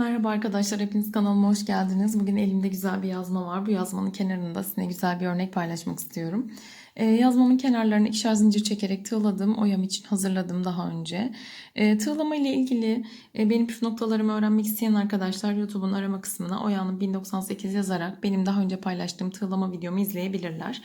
Merhaba arkadaşlar, hepiniz kanalıma hoş geldiniz. Bugün elimde güzel bir yazma var. Bu yazmanın kenarında sizinle güzel bir örnek paylaşmak istiyorum. Ee, yazmamın kenarlarını ikişer zincir çekerek tığladım. Oyam için hazırladım daha önce. Ee, tığlama ile ilgili e, benim püf noktalarımı öğrenmek isteyen arkadaşlar YouTube'un arama kısmına Oya'nın 1098 yazarak benim daha önce paylaştığım tığlama videomu izleyebilirler.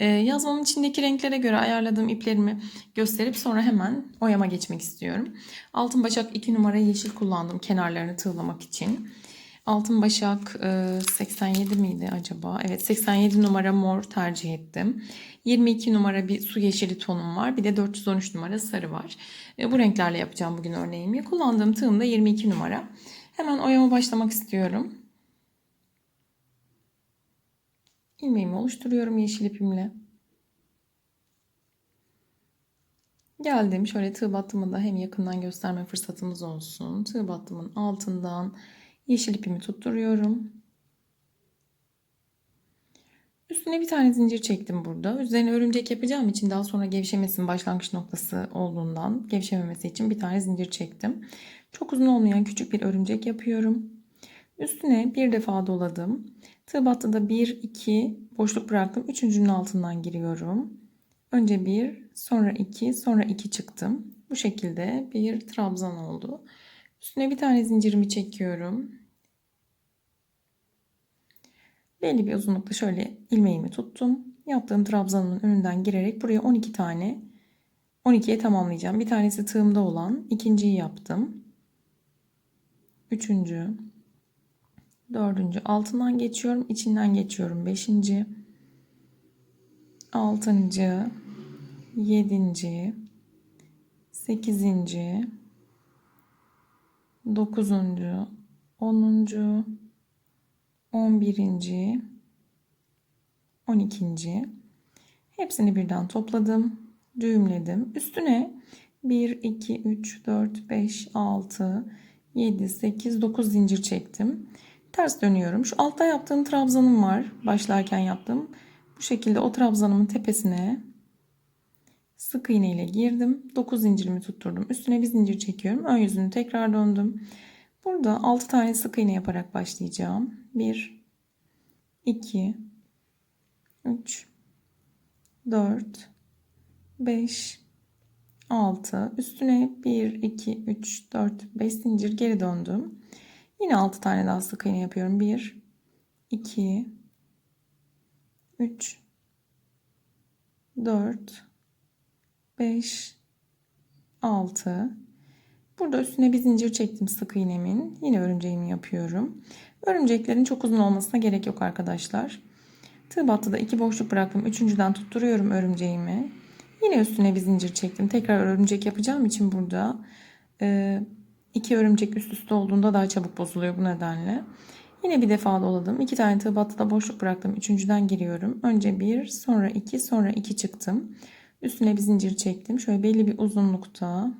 Ee, yazmamın içindeki renklere göre ayarladığım iplerimi gösterip sonra hemen oyama geçmek istiyorum. Altın başak 2 numara yeşil kullandım kenarlarını tığlamak için. Altın başak e, 87 miydi acaba? Evet 87 numara mor tercih ettim. 22 numara bir su yeşili tonum var. Bir de 413 numara sarı var. E, bu renklerle yapacağım bugün örneğimi. Kullandığım tığım da 22 numara. Hemen oyama başlamak istiyorum. ilmeğimi oluşturuyorum yeşil ipimle. Geldim. Şöyle tığ battımı da hem yakından gösterme fırsatımız olsun. Tığ battımın altından yeşil ipimi tutturuyorum. Üstüne bir tane zincir çektim burada. Üzerine örümcek yapacağım için daha sonra gevşemesinin başlangıç noktası olduğundan gevşememesi için bir tane zincir çektim. Çok uzun olmayan küçük bir örümcek yapıyorum. Üstüne bir defa doladım. Tığ battıda 1, 2 boşluk bıraktım. Üçüncünün altından giriyorum. Önce 1, sonra 2, sonra 2 çıktım. Bu şekilde bir trabzan oldu. Üstüne bir tane zincirimi çekiyorum. Belli bir uzunlukta şöyle ilmeğimi tuttum. Yaptığım trabzanımın önünden girerek buraya 12 tane 12'ye tamamlayacağım. Bir tanesi tığımda olan ikinciyi yaptım. Üçüncü, dördüncü altından geçiyorum. içinden geçiyorum. Beşinci, altıncı, yedinci, sekizinci, dokuzuncu, onuncu, on birinci, on ikinci. Hepsini birden topladım. Düğümledim. Üstüne 1, 2, 3, 4, 5, 6, 7, 8, 9 zincir çektim. Ters dönüyorum. Şu altta yaptığım trabzanım var. Başlarken yaptım. Bu şekilde o trabzanımın tepesine sık iğne ile girdim. 9 zincirimi tutturdum. Üstüne bir zincir çekiyorum. Ön yüzünü tekrar döndüm. Burada 6 tane sık iğne yaparak başlayacağım. 1 2 3 4 5 6 üstüne 1 2 3 4 5 zincir geri döndüm. Yine 6 tane daha sık iğne yapıyorum. 1 2 3 4 5 6 Burada üstüne bir zincir çektim sık iğnemin. Yine örümceğimi yapıyorum. Örümceklerin çok uzun olmasına gerek yok arkadaşlar. Tığ battıda iki boşluk bıraktım. Üçüncüden tutturuyorum örümceğimi. Yine üstüne bir zincir çektim. Tekrar örümcek yapacağım için burada e, iki örümcek üst üste olduğunda daha çabuk bozuluyor bu nedenle. Yine bir defa doladım. İki tane tığ battıda boşluk bıraktım. Üçüncüden giriyorum. Önce bir, sonra iki, sonra iki çıktım. Üstüne bir zincir çektim. Şöyle belli bir uzunlukta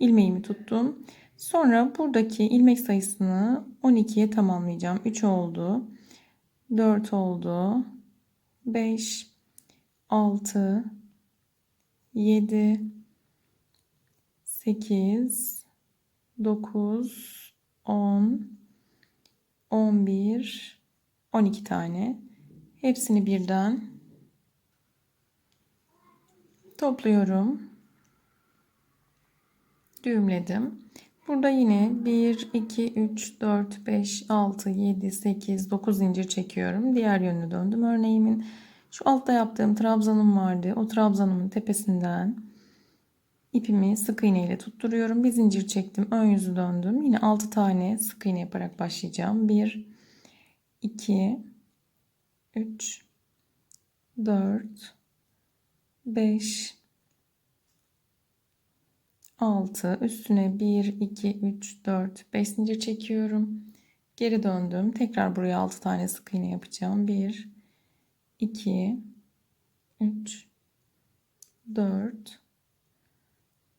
ilmeğimi tuttum. Sonra buradaki ilmek sayısını 12'ye tamamlayacağım. 3 oldu. 4 oldu. 5 6 7 8 9 10 11 12 tane. Hepsini birden topluyorum. Düğümledim. Burada yine 1, 2, 3, 4, 5, 6, 7, 8, 9 zincir çekiyorum. Diğer yönünü döndüm örneğimin. Şu altta yaptığım trabzanım vardı. O trabzanımın tepesinden ipimi sık iğne ile tutturuyorum. Bir zincir çektim. Ön yüzü döndüm. Yine 6 tane sık iğne yaparak başlayacağım. 1, 2, 3, 4, 5, 6 üstüne 1 2 3 4 5 zincir çekiyorum. Geri döndüm. Tekrar buraya 6 tane sık iğne yapacağım. 1 2 3 4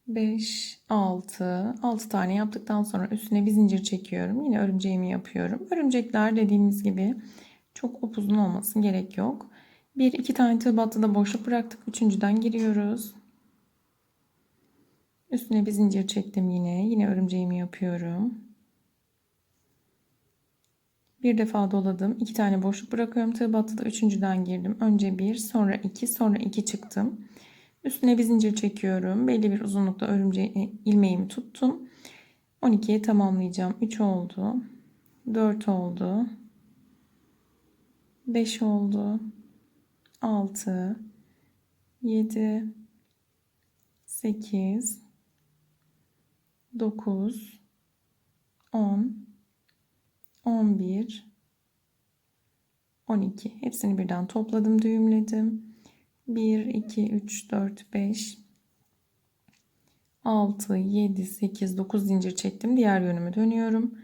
5 6 6 tane yaptıktan sonra üstüne bir zincir çekiyorum. Yine örümceğimi yapıyorum. Örümcekler dediğimiz gibi çok upuzun olması gerek yok. 1 2 tane tığ battıda boşluk bıraktık. Üçüncüden giriyoruz. Üstüne bir zincir çektim yine. Yine örümceğimi yapıyorum. Bir defa doladım. iki tane boşluk bırakıyorum. Tığ battıda üçüncüden girdim. Önce bir, sonra iki, sonra iki çıktım. Üstüne bir zincir çekiyorum. Belli bir uzunlukta örümceği ilmeğimi tuttum. 12'ye tamamlayacağım. 3 oldu. 4 oldu. 5 oldu. 6 7 8 9 10 11 12 hepsini birden topladım düğümledim. 1 2 3 4 5 6 7 8 9 zincir çektim. Diğer yönüme dönüyorum.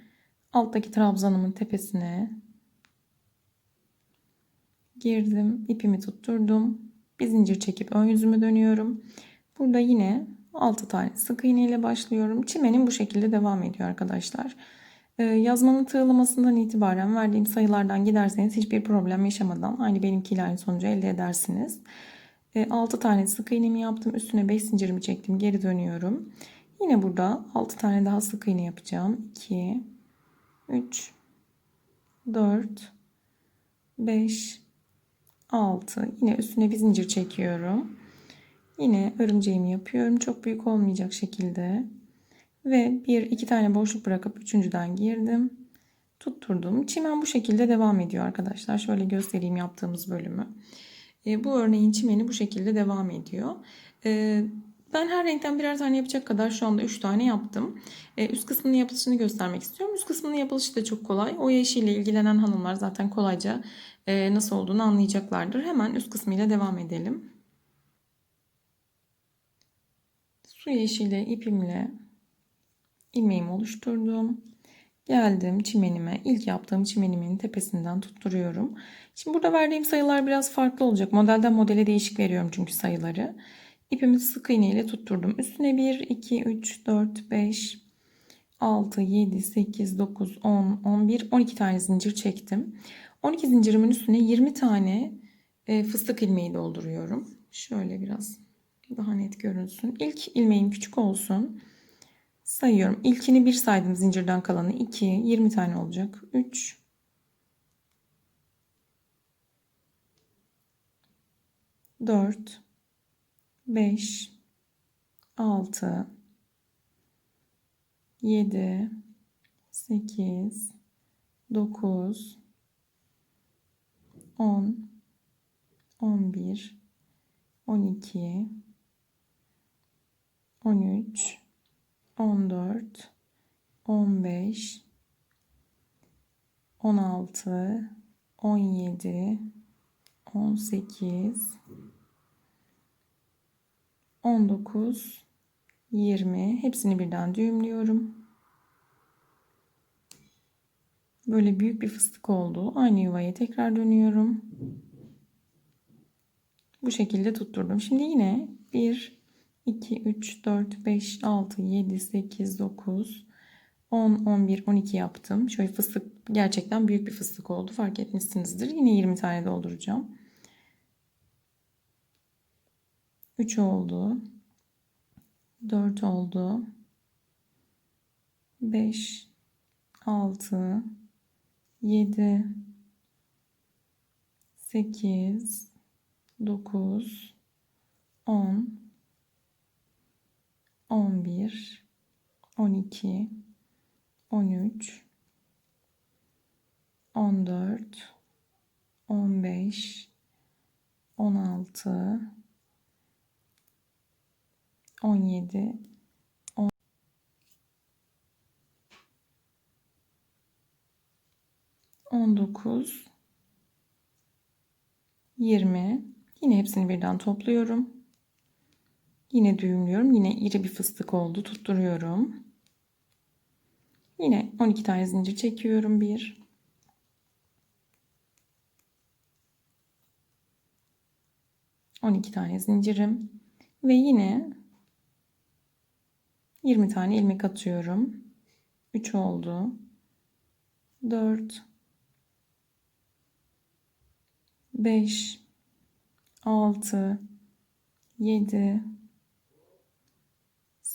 Alttaki trabzanımın tepesine girdim ipimi tutturdum. Bir zincir çekip ön yüzümü dönüyorum. Burada yine 6 tane sık iğne ile başlıyorum çimenim bu şekilde devam ediyor arkadaşlar ee, yazmanın tığlamasından itibaren verdiğim sayılardan giderseniz hiçbir problem yaşamadan aynı benimkiyle aynı sonucu elde edersiniz. 6 ee, tane sık iğnemi yaptım. Üstüne 5 zincirimi çektim. Geri dönüyorum. Yine burada 6 tane daha sık iğne yapacağım. 2 3 4 5 6 yine üstüne bir zincir çekiyorum. Yine örümceğimi yapıyorum. Çok büyük olmayacak şekilde. Ve bir iki tane boşluk bırakıp üçüncüden girdim. Tutturdum. Çimen bu şekilde devam ediyor arkadaşlar. Şöyle göstereyim yaptığımız bölümü. E, bu örneğin çimeni bu şekilde devam ediyor. E, ben her renkten birer tane yapacak kadar şu anda 3 tane yaptım. E, üst kısmının yapılışını göstermek istiyorum. Üst kısmının yapılışı da çok kolay. O yeşille ilgilenen hanımlar zaten kolayca e, nasıl olduğunu anlayacaklardır. Hemen üst kısmıyla devam edelim. Su yeşili ipimle ilmeğimi oluşturdum. Geldim çimenime. İlk yaptığım çimenimin tepesinden tutturuyorum. Şimdi burada verdiğim sayılar biraz farklı olacak. Modelden modele değişik veriyorum çünkü sayıları. İpimi sık iğne ile tutturdum. Üstüne 1, 2, 3, 4, 5, 6, 7, 8, 9, 10, 11, 12 tane zincir çektim. 12 zincirimin üstüne 20 tane e, fıstık ilmeği dolduruyorum. Şöyle biraz daha net görünsün. İlk ilmeğim küçük olsun. Sayıyorum. İlkini bir saydım zincirden kalanı 2. 20 tane olacak. 3. 4. 5. 6. 7. 8. 9. 10. 11. 12. 13. 14 15 16 17 18 19 20 hepsini birden düğümlüyorum. Böyle büyük bir fıstık oldu. Aynı yuvaya tekrar dönüyorum. Bu şekilde tutturdum. Şimdi yine 1 2, 3, 4, 5, 6, 7, 8, 9, 10, 11, 12 yaptım. Şöyle fıstık gerçekten büyük bir fıstık oldu. Fark etmişsinizdir. Yine 20 tane dolduracağım. 3 oldu. 4 oldu. 5, 6, 7, 8, 9, 10, 11 12 13 14 15 16 17 10 19 20 yine hepsini birden topluyorum. Yine düğümlüyorum. Yine iri bir fıstık oldu. Tutturuyorum. Yine 12 tane zincir çekiyorum. 1 12 tane zincirim ve yine 20 tane ilmek atıyorum. 3 oldu. 4 5 6 7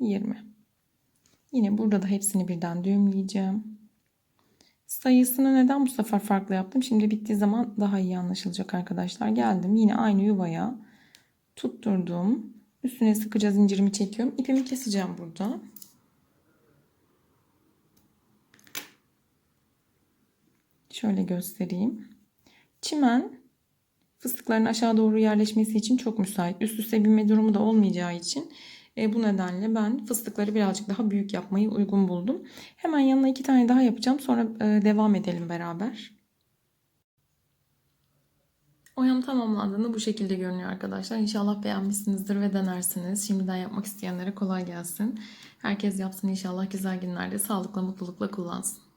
20 Yine burada da hepsini birden düğümleyeceğim. Sayısını neden bu sefer farklı yaptım? Şimdi bittiği zaman daha iyi anlaşılacak arkadaşlar. Geldim yine aynı yuvaya tutturdum. Üstüne sıkıca zincirimi çekiyorum. İpimi keseceğim burada. Şöyle göstereyim. Çimen fıstıkların aşağı doğru yerleşmesi için çok müsait. Üst üste binme durumu da olmayacağı için e, bu nedenle ben fıstıkları birazcık daha büyük yapmayı uygun buldum. Hemen yanına iki tane daha yapacağım. Sonra e, devam edelim beraber. Oyam tamamlandığında bu şekilde görünüyor arkadaşlar. İnşallah beğenmişsinizdir ve denersiniz. Şimdiden yapmak isteyenlere kolay gelsin. Herkes yapsın inşallah güzel günlerde sağlıkla mutlulukla kullansın.